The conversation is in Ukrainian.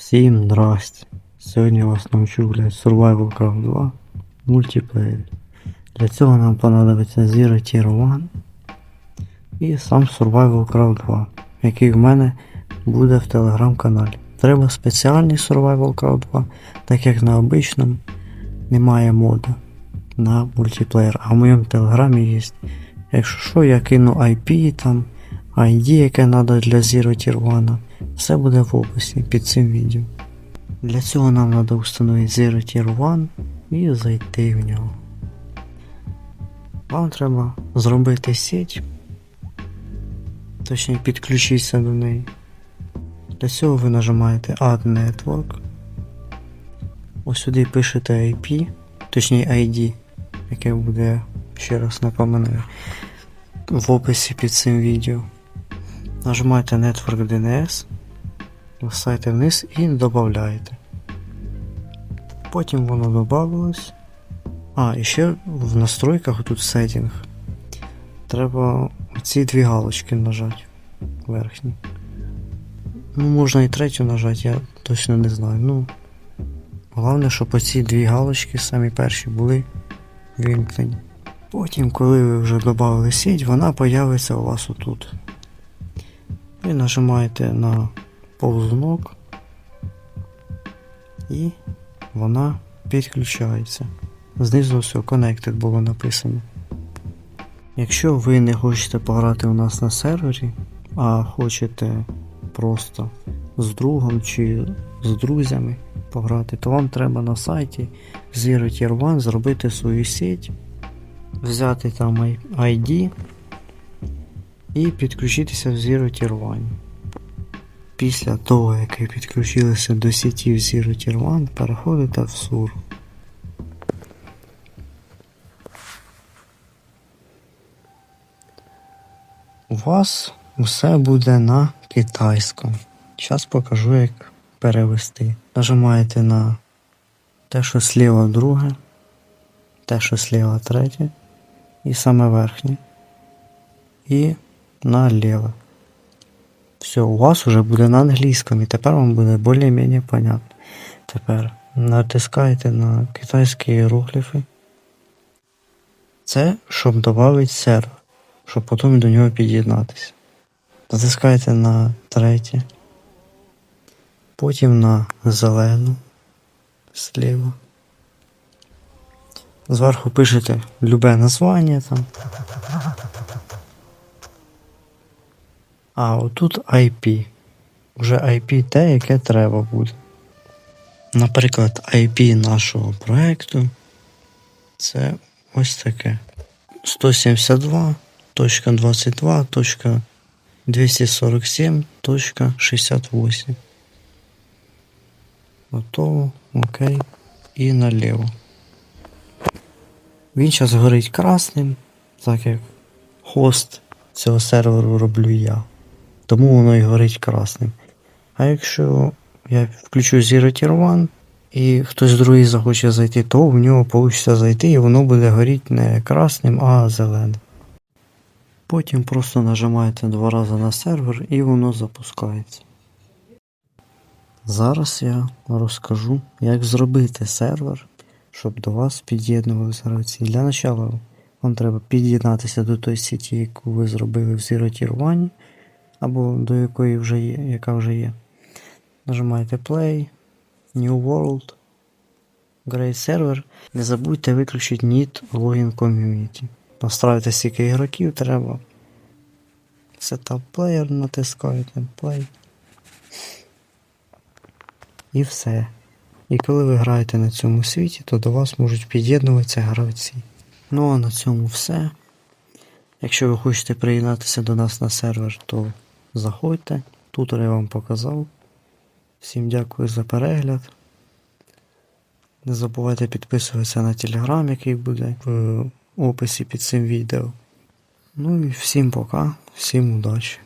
Всім здрасте. Сьогодні вас навчу, блядь, Survival Craft 2 мультиплеєр. Для цього нам понадобиться Zero Tier 1 і сам Survival Craft 2, який в мене буде в телеграм-каналі. Треба спеціальний Survival Craft 2, так як на обичному немає моду на мультиплеєр, а в моєму телеграмі є. Якщо що, я кину IP там, ID, яке треба для Zero Tier 1. Все буде в описі під цим відео. Для цього нам треба встановити Zero Tier 1 і зайти в нього. Вам треба зробити сеть, точніше підключитися до неї. Для цього ви нажимаєте Add Network. Ось сюди пишете IP, точніше ID, яке буде, ще раз напоминаю, в описі під цим відео. Нажимаєте Network DNS, листаєте вниз і додаєте. Потім воно додавалось. А, і ще в настройках тут сеттинг. Треба ці дві галочки нажати верхні. Ну, можна і третю нажати, я точно не знаю. Ну, головне, щоб оці дві галочки самі перші були вимкнені. Потім, коли ви вже додали сеть, вона появиться у вас отут. Ви нажимаєте на повзунок і вона підключається. Знизу все Connected було написано. Якщо ви не хочете пограти у нас на сервері, а хочете просто з другом чи з друзями пограти, то вам треба на сайті Zero Tier 1 зробити свою сеть, взяти там ID і підключитися в Zero Tier 1. Після того, як ви підключилися до сеті в Zero Tier 1, переходите в SUR. У вас усе буде на китайському. Зараз покажу, як перевести. Нажимаєте на те, що зліва друге, те, що зліва третє, і саме верхнє. І наліво. Все, у вас уже буде на англійському, і тепер вам буде більш-менш понятно. Тепер натискаєте на китайські іерогліфи. Це щоб додати сервер, щоб потім до нього під'єднатися. Натискаєте на третє. Потім на зелену зліва. Зверху пишете любе названня там. А отут IP. Уже IP те, яке треба буде. Наприклад, IP нашого проекту це ось таке. 172.22.247.68. Готово, окей. І наліво. Він зараз горить красним, так як хост цього серверу роблю я. Тому воно і горить красним. А якщо я включу Zero Tier 1 і хтось другий захоче зайти, то в нього вийде зайти і воно буде горіти не красним, а зеленим. Потім просто нажимаєте два рази на сервер і воно запускається. Зараз я розкажу, як зробити сервер, щоб до вас під'єднувалися гравці. Для початку вам треба під'єднатися до той сіті, яку ви зробили в Zero Tier 1 або до якої вже є, яка вже є. Нажимаєте Play, New World, Great Server. Не забудьте виключити Need Login Community. Настроїти скільки ігроків треба. Setup Player натискаєте Play. І все. І коли ви граєте на цьому світі, то до вас можуть під'єднуватися гравці. Ну а на цьому все. Якщо ви хочете приєднатися до нас на сервер, то заходьте. Тут я вам показав. Всім дякую за перегляд. Не забувайте підписуватися на телеграм, який буде в описі під цим відео. Ну і всім пока, всім удачі!